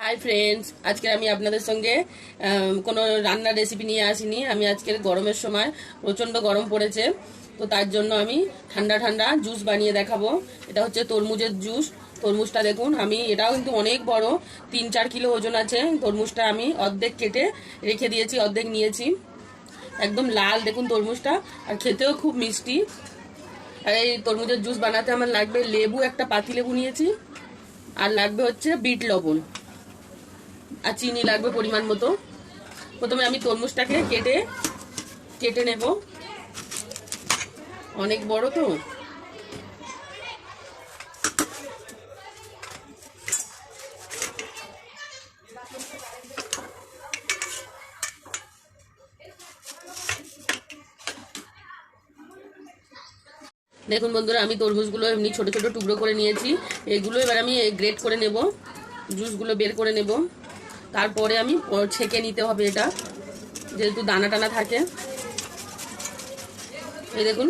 Hi friends আজকে আমি আপনাদের সঙ্গে কোনো রান্নার রেসিপি নিয়ে আসিনি। আমি আজকের গরমের সময় প্রচণ্ড গরম পড়েছে। তো তার জন্য আমি ঠান্ডা ঠান্ডা জুস বানিয়ে দেখাবো। এটা হচ্ছে তরমুজের জুস তরমুজটা দেখুন, আমি, এটাও কিন্তু অনেক বড়। তিন চার কিলো ওজন আছে। তরমুজটা আমি অর্ধেক কেটে রেখে দিয়েছি, অর্ধেক নিয়েছি। একদম লাল দেখুন তরমুজটা, আর খেতেও খুব মিষ্টি। আর এই তরমুজের জুস বানাতে আমার লাগবে লেবু, একটা পাতি লেবু নিয়েছি। আর লাগবে হচ্ছে বিট লবণ। আর চিনি লাগবে পরিমাণ মতো। প্রথমে আমি তরমুজটাকে কেটে কেটে নেব। অনেক বড় তো। দেখুন বন্ধুরা, আমি তরমুজগুলো এমনি ছোট ছোট টুকরো করে নিয়েছি। এগুলো এবার আমি গ্রেট করে নেব। জুসগুলো বের করে নেব। তারপরে আমি ছেঁকে নিতে হবে এটা, যেহেতু দানা টানা থাকে। এই দেখুন।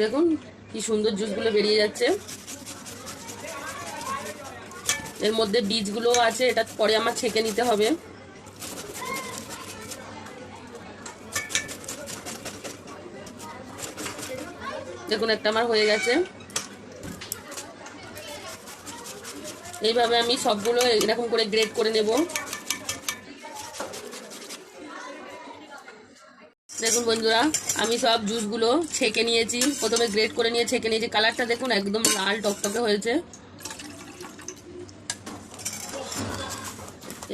দেখুন, কি সুন্দর জুসগুলো বেরিয়ে যাচ্ছে। এর মধ্যে বীজগুলো আছে, এটা পরে আমার ছেঁকে নিতে হবে। দেখুন, একটা আমার হয়ে গেছে। এইভাবে আমি সবগুলো এরকম করে গ্রেড করে নেব। দেখুন বন্ধুরা, আমি সব জুসগুলো ছেঁকে নিয়েছি। প্রথমে গ্রেড করে নিয়ে ছেঁকে নিয়েছি। কালারটা দেখুন, একদম লাল টকটকে হয়েছে।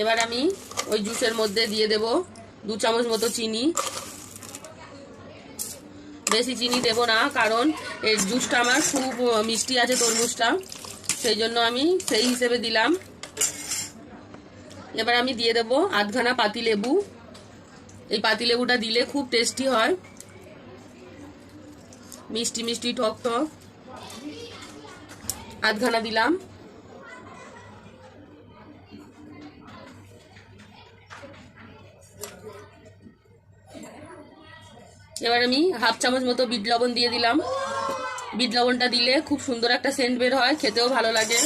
এবার আমি ওই জুসের মধ্যে দিয়ে দেব দু চামচ মতো চিনি। বেশি চিনি দেব না, কারণ এই জুসটা আমার খুব মিষ্টি আছে তরমুজটা। সেই জন্য আমি সেই হিসেবে দিলাম। এবার আমি দিয়ে দেবো আধখানা পাতি লেবু। এই পাতি লেবুটা দিলে খুব টেস্টি হয়। মিষ্টি মিষ্টি, টক টক। আধখানা দিলাম। এবার আমি হাফ চামচ মতো বিট লবণ দিয়ে দিলাম। বিট লবণটা দিলে খুব সুন্দর একটা সেন্ট বের হয়, খেতেও ভালো লাগে।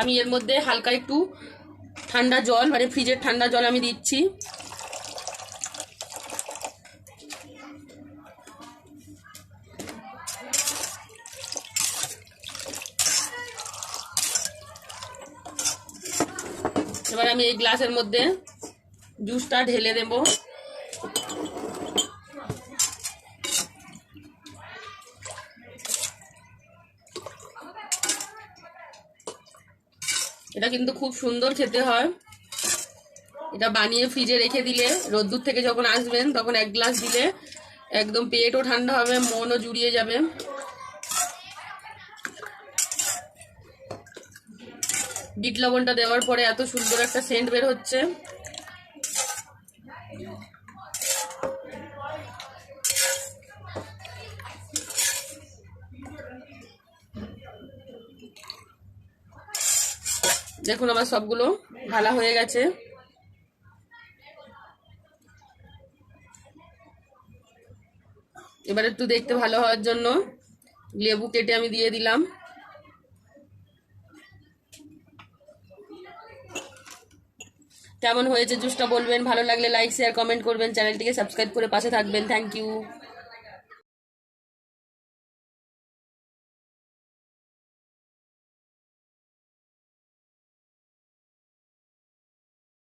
আমি এর মধ্যে হালকা একটু ঠান্ডা জল মানে ফ্রিজের ঠান্ডা জল আমি দিচ্ছি। এবার আমি এই গ্লাসের মধ্যে জুসটা ঢেলে দেব। এটা কিন্তু খুব সুন্দর খেতে হয়। এটা বানিয়ে ফ্রিজে রেখে দিলে, রোদ্দুর থেকে যখন আসবেন, তখন এক গ্লাস দিলে একদম পেটও ঠান্ডা হবে, মনও জুড়িয়ে যাবে। বিট লবণটা দেওয়ার পরে এত সুন্দর একটা সেন্ট বের হচ্ছে। দেখুন আমার সবগুলো ঢালা হয়ে গেছে। এবার একটু দেখতে ভালো হওয়ার জন্য লেবু কেটে আমি দিয়ে দিলাম। কেমন হয়েছে জুসটা বলবেন? ভালো লাগলে লাইক শেয়ার কমেন্ট করবেন। চ্যানেলটিকে সাবস্ক্রাইব করে পাশে থাকবেন। Thank you